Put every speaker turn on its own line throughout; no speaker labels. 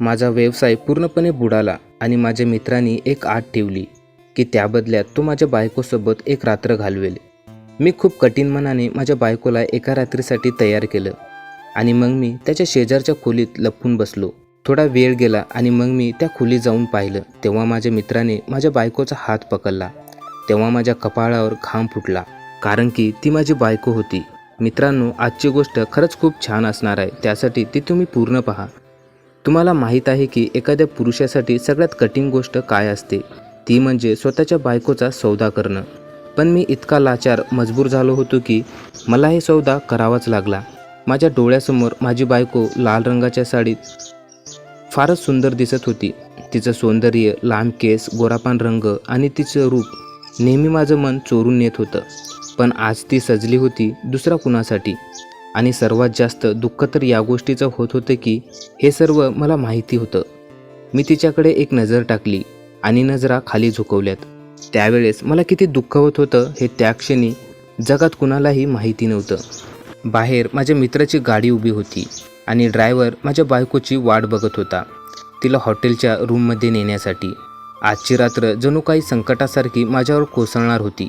माझा व्यवसाय पूर्णपणे बुडाला आणि माझ्या मित्रांनी एक आठ ठेवली की त्या बदल्यात तो माझ्या बायकोसोबत एक रात्र घालवेल. मी खूप कठीण मनाने माझ्या बायकोला एका रात्रीसाठी तयार केलं आणि मग मी त्याच्या शेजारच्या खोलीत लपून बसलो. थोडा वेळ गेला आणि मग मी त्या खोलीत जाऊन पाहिलं तेव्हा माझ्या मित्राने माझ्या बायकोचा हात पकडला. तेव्हा माझ्या कपाळावर घाम फुटला कारण की ती माझी बायको होती. मित्रांनो आजची गोष्ट खरंच खूप छान असणार आहे. त्यासाठी ती तुम्ही पूर्ण पहा. तुम्हाला माहीत आहे की एखाद्या पुरुषासाठी सगळ्यात कठीण गोष्ट काय असते? ती म्हणजे स्वतःच्या बायकोचा सौदा करणं. पण मी इतका लाचार मजबूर झालो होतो की मला हे सौदा करावाच लागला. माझ्या डोळ्यासमोर माझी बायको लाल रंगाच्या साडीत फारच सुंदर दिसत होती. तिचं सौंदर्य लांब केस गोरापान रंग आणि तिचं रूप नेहमी माझं मन चोरून नेत होतं. पण आज ती सजली होती दुसरा कुणासाठी? आणि सर्वात जास्त दुःख तर या गोष्टीचं होत होतं की हे सर्व मला माहिती होतं. मी तिच्याकडे एक नजर टाकली आणि नजरा खाली झुकवल्यात. त्यावेळेस मला किती दुःख होत होतं हे त्या क्षणी जगात कुणालाही माहिती नव्हतं. बाहेर माझ्या मित्राची गाडी उभी होती आणि ड्रायव्हर माझ्या बायकोची वाट बघत होता. तिला हॉटेलच्या रूममध्ये नेण्यासाठी. आजची रात्र जणू काही संकटासारखी माझ्यावर कोसळणार होती.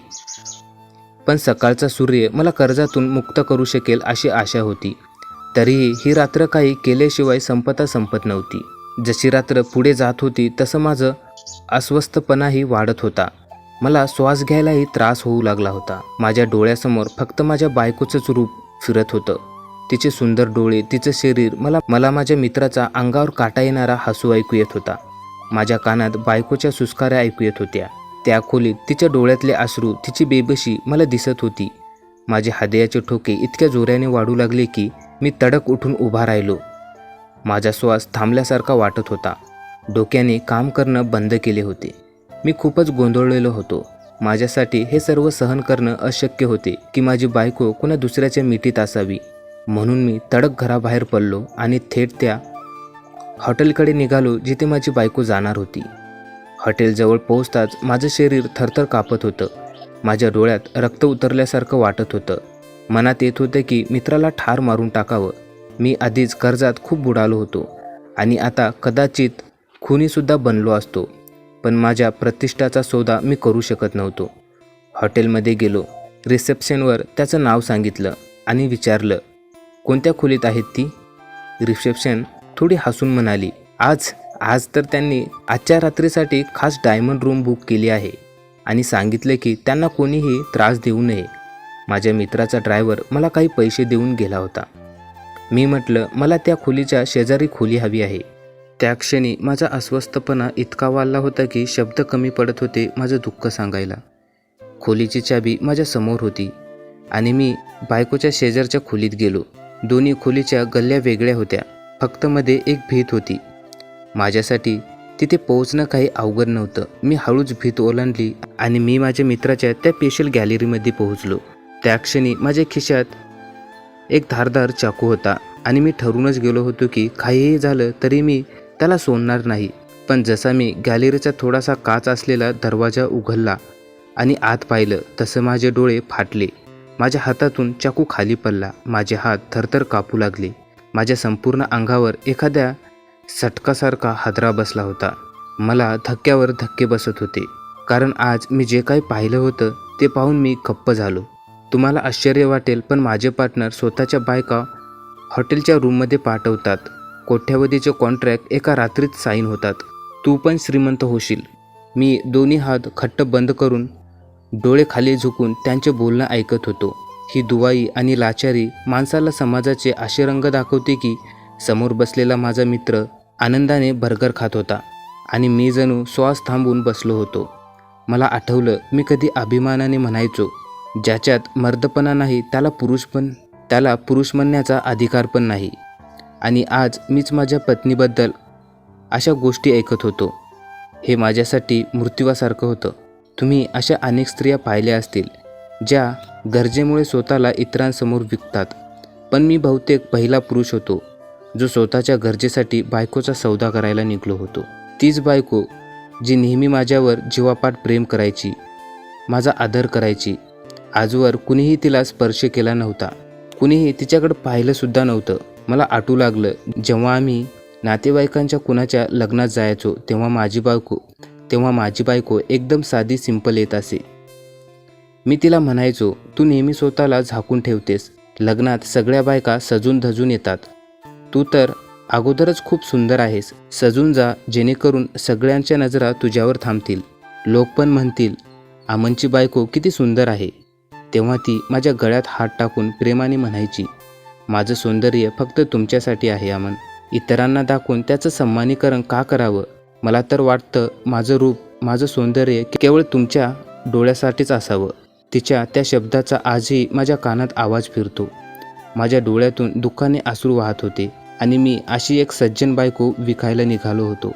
पण सकाळचा सूर्य मला कर्जातून मुक्त करू शकेल अशी आशा होती. तरीही ही रात्र काही केल्याशिवाय संपता संपत नव्हती. जशी रात्र पुढे जात होती तसं माझं अस्वस्थपणाही वाढत होता. मला श्वास घ्यायलाही त्रास होऊ लागला होता. माझ्या डोळ्यासमोर फक्त माझ्या बायकोचंच रूप फिरत होतं. तिचे सुंदर डोळे तिचं शरीर मला मला माझ्या मित्राचा अंगावर काटा येणारा हसू ऐकू येत होता. माझ्या कानात बायकोच्या सुस्काऱ्या ऐकू येत होत्या. त्या खोलीत तिच्या डोळ्यातले अश्रू तिची बेबशी मला दिसत होती. माझे हृदयाचे ठोके इतक्या जोऱ्याने वाढू लागले की मी तडक उठून उभा राहिलो. माझा श्वास थांबल्यासारखा वाटत होता. डोक्याने काम करणं बंद केले होते. मी खूपच गोंधळलेलो होतो. माझ्यासाठी हे सर्व सहन करणं अशक्य होते की माझी बायको कुणा दुसऱ्याच्या मिठीत असावी. म्हणून मी तडक घराबाहेर पडलो आणि थेट त्या हॉटेलकडे निघालो जिथे माझी बायको जाणार होती. हॉटेलजवळ पोहोचताच माझं शरीर थरथर कापत होतं. माझ्या डोळ्यात रक्त उतरल्यासारखं वाटत होतं. मनात येत होतं की मित्राला ठार मारून टाकावं. मी आधीच कर्जात खूप बुडालो होतो आणि आता कदाचित खुनीसुद्धा बनलो असतो. पण माझ्या प्रतिष्ठाचा सौदा मी करू शकत नव्हतो. हॉटेलमध्ये गेलो. रिसेप्शनवर त्याचं नाव सांगितलं आणि विचारलं कोणत्या खोलीत आहेत ती? रिसेप्शन थोडी हसून म्हणाली आज आज तर त्यांनी आजच्या रात्रीसाठी खास डायमंड रूम बुक केली आहे आणि सांगितले की त्यांना कोणीही त्रास देऊ नये. माझ्या मित्राचा ड्रायव्हर मला काही पैसे देऊन गेला होता. मी म्हटलं मला त्या खोलीच्या शेजारी खोली हवी आहे. त्या क्षणी माझा अस्वस्थपणा इतका वाढला होता की शब्द कमी पडत होते माझं दुःख सांगायला. खोलीची चाबी माझ्यासमोर होती आणि मी बायकोच्या शेजारच्या खोलीत गेलो. दोन्ही खोलीच्या गल्ल्या वेगळ्या होत्या. फक्त मध्ये एक भीत होती. माझ्यासाठी तिथे पोहोचणं काही अवघड नव्हतं. मी हळूच भीत ओलांडली आणि मी माझ्या मित्राच्या त्या स्पेशल गॅलरीमध्ये पोहोचलो. त्या क्षणी माझ्या खिशात एक धारदार चाकू होता आणि मी ठरूनच गेलो होतो की काहीही झालं तरी मी त्याला सोडणार नाही. पण जसा मी गॅलरीचा थोडासा काच असलेला दरवाजा उघडला आणि आत पाहिलं तसं माझे डोळे फाटले. माझ्या हातातून चाकू खाली पडला. माझे हात थरथर कापू लागले. माझ्या संपूर्ण अंगावर एखाद्या सटकासारखा हादरा बसला होता. मला धक्क्यावर धक्के बसत होते. कारण आज मी जे काही पाहिलं होतं ते पाहून मी खप्प झालो. तुम्हाला आश्चर्य वाटेल पण माझे पार्टनर स्वतःच्या बायका हॉटेलच्या रूममध्ये पाठवतात. कोठ्यावधीचे कॉन्ट्रॅक्ट एका रात्रीत साईन होतात. तू पण श्रीमंत होशील. मी दोन्ही हात खट्ट बंद करून डोळे खाली झुकून त्यांचे बोलणं ऐकत होतो. ही दुवाई आणि लाचारी माणसाला समाजाचे असे रंग दाखवते की समोर बसलेला माझा मित्र आनंदाने बर्गर खात होता आणि मी जणू श्वास थांबून बसलो होतो. मला आठवलं मी कधी अभिमानाने म्हणायचो ज्याच्यात मर्दपणा नाही त्याला पुरुष पण त्याला पुरुष म्हणण्याचा अधिकार पण नाही. आणि आज मीच माझ्या पत्नीबद्दल अशा गोष्टी ऐकत होतो. हे माझ्यासाठी मृत्यूवासारखं होतं. तुम्ही अशा अनेक स्त्रिया पाहिल्या असतील ज्या गरजेमुळे स्वतःला इतरांसमोर विकतात. पण मी बहुतेक पहिला पुरुष होतो. जो स्वतःच्या गरजेसाठी बायकोचा सौदा करायला निघलो होतो. तीच बायको जी नेहमी माझ्यावर जीवापाठ प्रेम करायची माझा आदर करायची आजवर कुणीही तिला स्पर्श केला नव्हता. कुणीही तिच्याकडे पाहिलंसुद्धा नव्हतं. मला आटू लागलं जेव्हा आम्ही नातेवाईकांच्या कुणाच्या लग्नात जायचो तेव्हा माझी बायको तेव्हा माझी बायको एकदम साधी सिंपल येत असे. मी तिला म्हणायचो तू नेहमी स्वतःला झाकून ठेवतेस. लग्नात सगळ्या बायका सजून धजून येतात. तू तर अगोदरच खूप सुंदर आहेस. सजून जा जेणेकरून सगळ्यांच्या नजरा तुझ्यावर थांबतील. लोक पण म्हणतील आमनची बायको किती सुंदर आहे. तेव्हा ती माझ्या गळ्यात हात टाकून प्रेमाने म्हणायची माझं सौंदर्य फक्त तुमच्यासाठी आहे अमन. इतरांना दाखवून त्याचं सन्मानीकरण का करावं? मला तर वाटतं माझं रूप माझं सौंदर्य केवळ तुमच्या डोळ्यासाठीच असावं. तिच्या त्या शब्दाचा आजही माझ्या कानात आवाज फिरतो. माझ्या डोळ्यातून दुःखाने आसरू वाहत होते. आणि मी अशी एक सज्जन बायको विकायला निघालो होतो.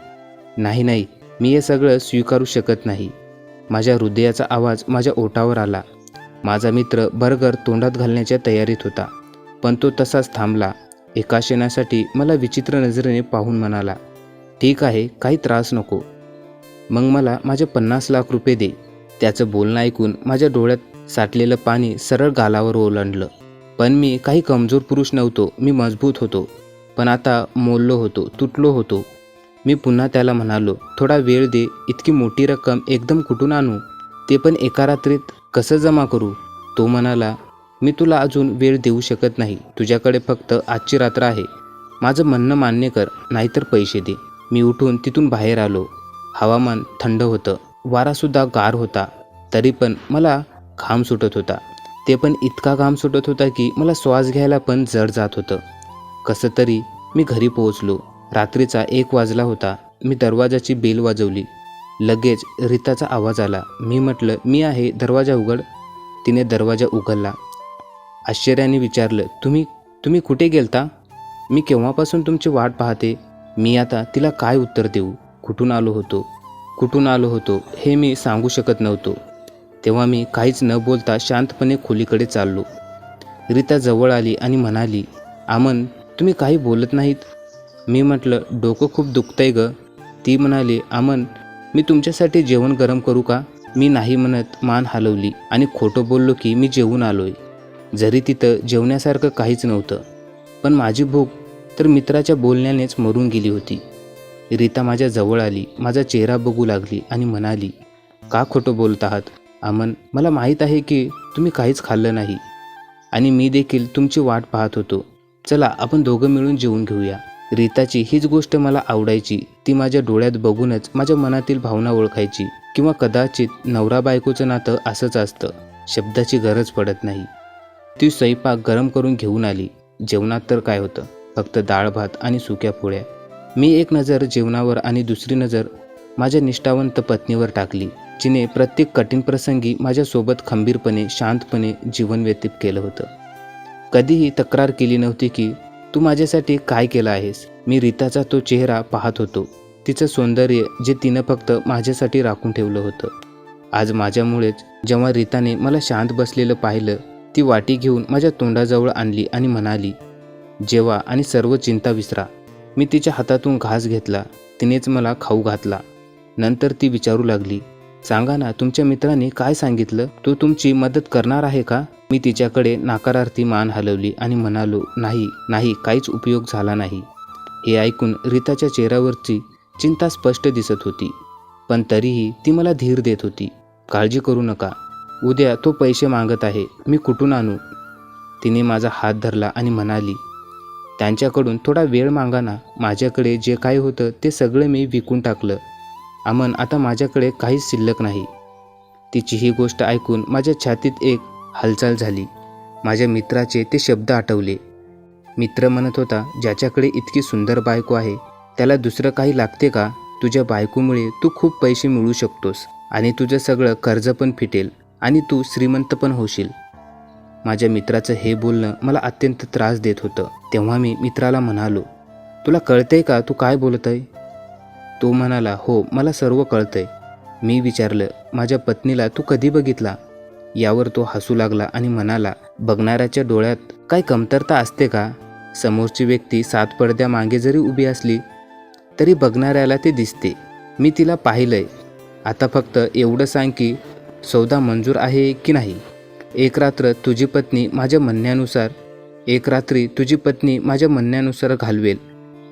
नाही नाही मी हे सगळं स्वीकारू शकत नाही. माझ्या हृदयाचा आवाज माझ्या ओटावर आला. माझा मित्र बर्गर तोंडात घालण्याच्या तयारीत होता पण तो तसाच थांबला. एका क्षणासाठी मला विचित्र नजरेने पाहून म्हणाला ठीक आहे काही त्रास नको. मग मला माझे पन्नास लाख रुपये दे. त्याचं बोलणं ऐकून माझ्या डोळ्यात साठलेलं पाणी सरळ गालावर ओलांडलं. पण मी काही कमजोर पुरुष नव्हतो मी मजबूत होतो. पण आता मोललो होतो तुटलो होतो. मी पुन्हा त्याला म्हणालो थोडा वेळ दे इतकी मोठी रक्कम एकदम कुठून आणू? ते पण एका रात्रीत कसं जमा करू? तो म्हणाला मी तुला अजून वेळ देऊ शकत नाही. तुझ्याकडे फक्त आजची रात्र आहे. माझं म्हणणं मान्य कर नाहीतर पैसे दे. मी उठून तिथून बाहेर आलो. हवामान थंड होतं. वारासुद्धा गार होता. तरी पण मला घाम सुटत होता. ते पण इतका घाम सुटत होता की मला श्वास घ्यायला पण जड जात होतं. कसं तरी मी घरी पोहोचलो. रात्रीचा एक वाजला होता. मी दरवाजाची बेल वाजवली. लगेच रिताचा आवाज आला. मी म्हटलं मी आहे दरवाजा उघड. तिने दरवाजा उघडला. आश्चर्याने विचारलं तुम्ही तुम्ही कुठे गेलता? मी केव्हापासून तुमची वाट पाहते? मी आता तिला काय उत्तर देऊ? कुठून आलो होतो? कुठून आलो होतो? हे मी सांगू शकत नव्हतो. तेव्हा मी काहीच न बोलता शांतपणे खोलीकडे चाललो. रिता जवळ आली आणि म्हणाली आमन तुम्ही काही बोलत नाहीत? मी म्हटलं डोकं खूप दुखतंय ग. ती म्हणाली आमन मी तुमच्यासाठी जेवण गरम करू का? मी नाही म्हणत मान हलवली आणि खोटं बोललो की मी जेवून आलोय. जरी तिथं जेवण्यासारखं काहीच नव्हतं पण माझी भूक तर मित्राच्या बोलण्यानेच मरून गेली होती. रीता माझ्या जवळ आली माझा चेहरा बघू लागली आणि म्हणाली का खोटं बोलत आहात? अमन मला माहीत आहे की तुम्ही काहीच खाल्लं नाही. आणि मी देखील तुमची वाट पाहत होतो. चला आपण दोघं मिळून जेवून घेऊया. रीताची हीच गोष्ट मला आवडायची. ती माझ्या डोळ्यात बघूनच माझ्या मनातील भावना ओळखायची किंवा कदाचित नवरा बायकोचं नातं असंच असतं. शब्दाची गरज पडत नाही. ती स्वयंपाक गरम करून घेऊन आली. जेवणात तर काय होतं? फक्त डाळ भात आणि सुक्या पोळ्या. मी एक नजर जेवणावर आणि दुसरी नजर माझ्या निष्ठावंत पत्नीवर टाकली जिने प्रत्येक कठीण प्रसंगी माझ्यासोबत खंबीरपणे शांतपणे जीवन व्यतीत केलं होतं. कधीही तक्रार केली नव्हती की तू माझ्यासाठी काय केलं आहेस. मी रीताचा तो चेहरा पाहत होतो. तिचं सौंदर्य जे तिनं फक्त माझ्यासाठी राखून ठेवलं होतं. आज माझ्यामुळेच जेव्हा रीताने मला शांत बसलेलं पाहिलं ती वाटी घेऊन माझ्या तोंडाजवळ आणली आणि म्हणाली जेवा आणि सर्व चिंता विसरा. मी तिच्या हातातून घास घेतला. तिनेच मला खाऊ घातला. नंतर ती विचारू लागली सांगा ना तुमच्या मित्राने काय सांगितलं? तो तुमची मदत करणार आहे का? मी तिच्याकडे नाकारार्थी मान हलवली आणि म्हणालो नाही नाही काहीच उपयोग झाला नाही. हे ऐकून रीताच्या चेहऱ्यावरची चिंता स्पष्ट दिसत होती पण तरीही ती मला धीर देत होती. काळजी करू नका. उद्या तो पैसे मागत आहे. मी कुठून आणू? तिने माझा हात धरला आणि म्हणाली त्यांच्याकडून थोडा वेळ मागा ना. माझ्याकडे जे काही होतं ते सगळं मी विकून टाकलं. अमन आता माझ्याकडे काहीच शिल्लक नाही. तिची ही गोष्ट ऐकून माझ्या छातीत एक हालचाल झाली. माझ्या मित्राचे ते शब्द आठवले. मित्र म्हणत होता ज्याच्याकडे इतकी सुंदर बायको आहे त्याला दुसरं काही लागते का? तुझ्या बायकोमुळे तू खूप पैसे मिळू शकतोस आणि तुझं सगळं कर्ज पण फिटेल आणि तू श्रीमंत पण होशील. माझ्या मित्राचं हे बोलणं मला अत्यंत त्रास देत होतं. तेव्हा मी मित्राला म्हणालो तुला कळतंय का तू काय बोलत आहे तो म्हणाला हो मला सर्व कळतंय. मी विचारलं माझ्या पत्नीला तू कधी बघितला? यावर तो हसू लागला आणि म्हणाला बघणाऱ्याच्या डोळ्यात काय कमतरता असते का? समोरची व्यक्ती सात पडद्या मागे जरी उभी असली तरी बघणाऱ्याला ते दिसते. मी तिला पाहिलंय. आता फक्त एवढं सांग की सौदा मंजूर आहे की नाही? एक रात्र तुझी पत्नी माझ्या म्हणण्यानुसार एक रात्री तुझी पत्नी माझ्या म्हणण्यानुसार घालवेल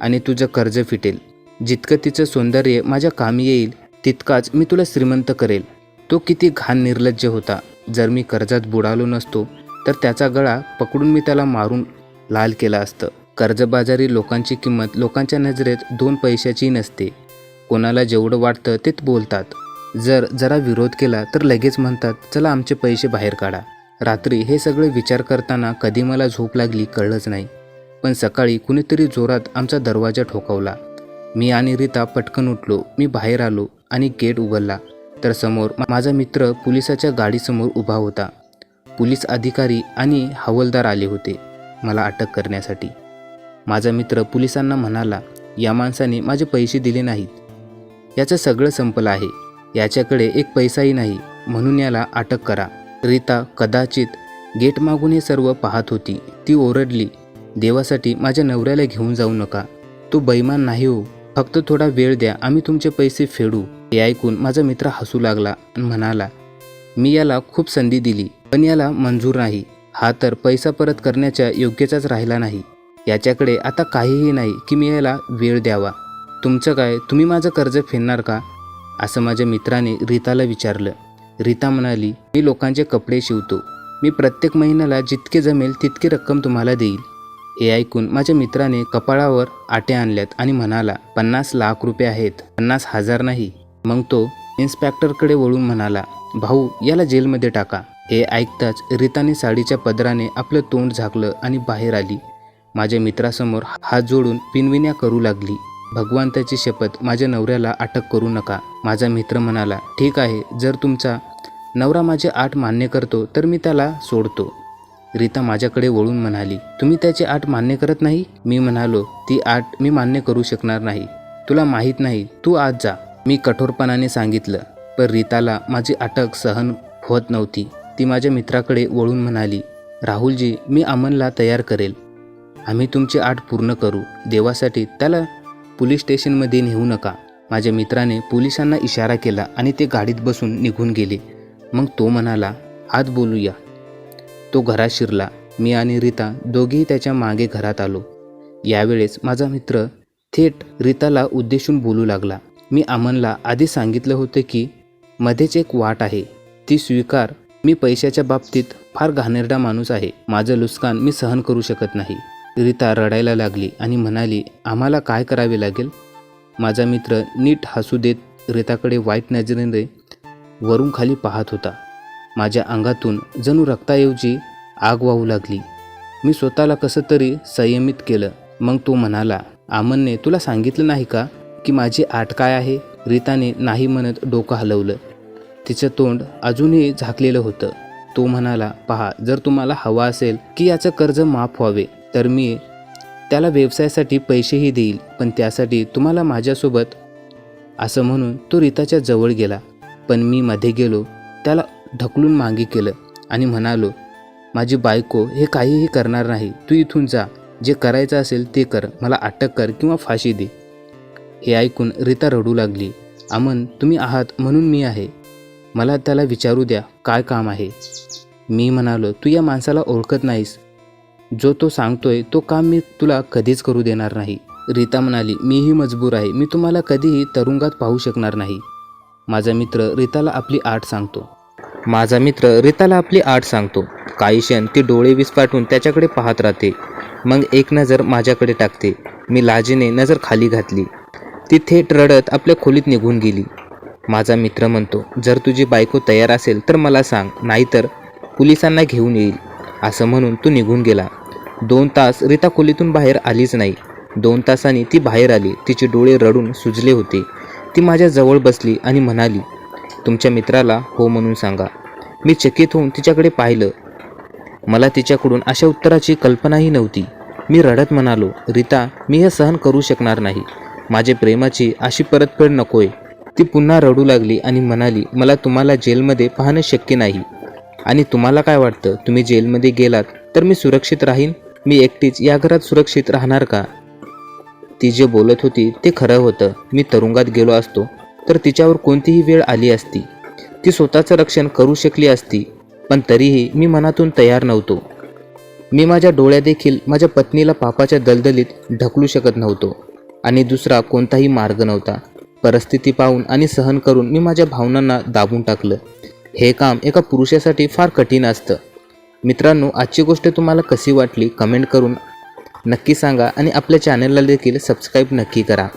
आणि तुझं कर्ज फिटेल. जितकं तिचं सौंदर्य माझ्या कामी येईल तितकाच मी तुला श्रीमंत करेल. तो किती घाण निर्लज्ज होता. जर मी कर्जात बुडालो नसतो तर त्याचा गळा पकडून मी त्याला मारून लाल केला असतं. कर्जबाजारी लोकांची किंमत लोकांच्या नजरेत दोन पैशाची नसते. कोणाला जेवढं वाटतं तेच बोलतात. जर जरा विरोध केला तर लगेच म्हणतात चला आमचे पैसे बाहेर काढा. रात्री हे सगळे विचार करताना कधी मला झोप लागली कळलंच नाही. पण सकाळी कुणीतरी जोरात आमचा दरवाजा ठोकावला. मी आणि रीता पटकन उठलो. मी बाहेर आलो आणि गेट उघडला. तर समोर माझा मित्र पोलिसाच्या गाडीसमोर उभा होता. पोलीस अधिकारी आणि हवालदार आले होते मला अटक करण्यासाठी. माझा मित्र पोलिसांना म्हणाला या माणसाने माझे पैसे दिले नाहीत. याचं सगळं संपलं आहे. याच्याकडे एक पैसाही नाही. म्हणून याला अटक करा. रीता कदाचित गेट मागून हे सर्व पाहत होती. ती ओरडली देवासाठी माझ्या नवऱ्याला घेऊन जाऊ नका. तो बैमान नाही हो. फक्त थोडा वेळ द्या आम्ही तुमचे पैसे फेडू. हे ऐकून माझा मित्र हसू लागला आणि म्हणाला मी याला खूप संधी दिली पण याला मंजूर नाही. हा तर पैसा परत करण्याच्या योग्यचाच राहिला नाही. याच्याकडे आता काहीही नाही की मी याला वेळ द्यावा. तुमचं काय? तुम्ही माझं कर्ज फेडणार का? असं माझ्या मित्राने रीताला विचारलं. रीता म्हणाली मी लोकांचे कपडे शिवतो. मी प्रत्येक महिन्याला जितके जमेल तितकी रक्कम तुम्हाला देईल. हे ऐकून माझ्या मित्राने कपाळावर आट्या आणल्यात आणि म्हणाला पन्नास लाख रुपये आहेत पन्नास हजार नाही. मग तो इन्स्पेक्टरकडे वळून म्हणाला भाऊ याला जेलमध्ये टाका. हे ऐकताच रीताने साडीच्या पदराने आपलं तोंड झाकलं आणि बाहेर आली. माझ्या मित्रासमोर हात जोडून पिनविन्या करू लागली. भगवंताची शपथ माझ्या नवऱ्याला अटक करू नका. माझा मित्र म्हणाला ठीक आहे जर तुमचा नवरा माझे आठ मान्य करतो तर मी त्याला सोडतो. रीता माझ्याकडे वळून म्हणाली तुम्ही त्याची आठ मान्य करत नाही? मी म्हणालो ती आठ मी मान्य करू शकणार नाही. तुला माहीत नाही तू आज जा. मी कठोरपणाने सांगितलं पण रीताला माझी अटक सहन होत नव्हती. ती माझ्या मित्राकडे वळून म्हणाली राहुलजी मी अमनला तयार करेल. आम्ही तुमची आठ पूर्ण करू. देवासाठी त्याला पोलीस स्टेशनमध्ये नेऊ नका. माझ्या मित्राने पोलिसांना इशारा केला आणि ते गाडीत बसून निघून गेले. मग तो म्हणाला आत बोलूया. तो घरात शिरला. मी आणि रीता दोघेही त्याच्यामागे घरात आलो. यावेळेस माझा मित्र थेट रीताला उद्देशून बोलू लागला. मी अमनला आधी सांगितलं होतं की मध्येच एक वाट आहे. ती स्वीकार. मी पैशाच्या बाबतीत फार घाणेरडा माणूस आहे. माझं लुस्कान मी सहन करू शकत नाही. रीता रडायला लागली आणि म्हणाली आम्हाला काय करावे लागेल? माझा मित्र नीट हसू देत रीताकडे वाईट नजरेने वरून खाली पाहत होता. माझ्या अंगातून जणू रक्ताऐवजी आग वाहू लागली. मी स्वतःला कसं तरी संयमित केलं. मग तो म्हणाला आमनने तुला सांगितलं नाही का की माझी आट काय आहे? रीताने नाही म्हणत डोकं हलवलं. तिचं तोंड अजूनही झाकलेलं होतं. तो म्हणाला पहा जर तुम्हाला हवा असेल की याचं कर्ज माफ व्हावे तर मी त्याला व्यवसायासाठी पैसेही देईल पण त्यासाठी तुम्हाला माझ्यासोबत असं म्हणून तो रीताच्या जवळ गेला. पण मी मध्ये गेलो. त्याला ढकलून मागे केलं आणि म्हणालो माझी बायको हे काहीही करणार नाही. तू इथून जा. जे करायचं असेल ते कर. मला अटक कर किंवा फाशी दे. हे ऐकून रीता रडू लागली. अमन तुम्ही आहात म्हणून मी आहे. मला त्याला विचारू द्या काय काम आहे? मी म्हणालो तू या माणसाला ओळखत नाहीस. जो तो सांगतोय तो काम मी तुला कधीच करू देणार नाही. रीता म्हणाली मीही मजबूर आहे. मी तुम्हाला कधीही तरुंगात पाहू शकणार नाही. माझा मित्र रीताला आपली आठ सांगतो. माझा मित्र रिताला आपली आठ सांगतो. काही क्षण ती डोळे विस्फाटून त्याच्याकडे पाहत राहते. मग एक नजर माझ्याकडे टाकते. मी लाजेने नजर खाली घातली. ती थेट रडत आपल्या खोलीत निघून गेली. माझा मित्र म्हणतो जर तुझी बायको तयार असेल तर मला सांग नाहीतर पोलिसांना घेऊन येईल. असं म्हणून तो निघून गेला. दोन तास रिता खोलीतून बाहेर आलीच नाही. दोन तासांनी ती बाहेर आली. तिचे डोळे रडून सुजले होते. ती माझ्या जवळ बसली आणि म्हणाली तुमच्या मित्राला हो म्हणून सांगा. मी चकित होऊन तिच्याकडे पाहिलं. मला तिच्याकडून अशा उत्तराची कल्पनाही नव्हती. मी रडत म्हणालो रीता मी हे सहन करू शकणार नाही. माझे प्रेमाची अशी परतफेड नकोय. ती पुन्हा रडू लागली आणि म्हणाली मला तुम्हाला जेलमध्ये पाहणं शक्य नाही. आणि तुम्हाला काय वाटतं? तुम्ही जेलमध्ये गेलात तर मी सुरक्षित राहीन? मी एकटीच या घरात सुरक्षित राहणार का? ती जे बोलत होती ते खरं होतं. मी तुरुंगात गेलो असतो. तर तिच्यावर कोणतीही वेळ आली असती. ती स्वतःचं रक्षण करू शकली असती पण तरीही मी मनातून तयार नव्हतो. मी माझ्या डोळ्या देखील माझ्या पत्नीला पापाच्या दलदलीत ढकलू शकत नव्हतो आणि दुसरा कोणताही मार्ग नव्हता. परिस्थिती पाहून आणि सहन करून मी माझ्या भावनांना दाबून टाकलं. हे काम एका पुरुषासाठी फार कठीण असतं. मित्रांनो आजची गोष्ट तुम्हाला कशी वाटली कमेंट करून नक्की सांगा आणि आपल्या चॅनलला देखील सबस्क्राईब नक्की करा.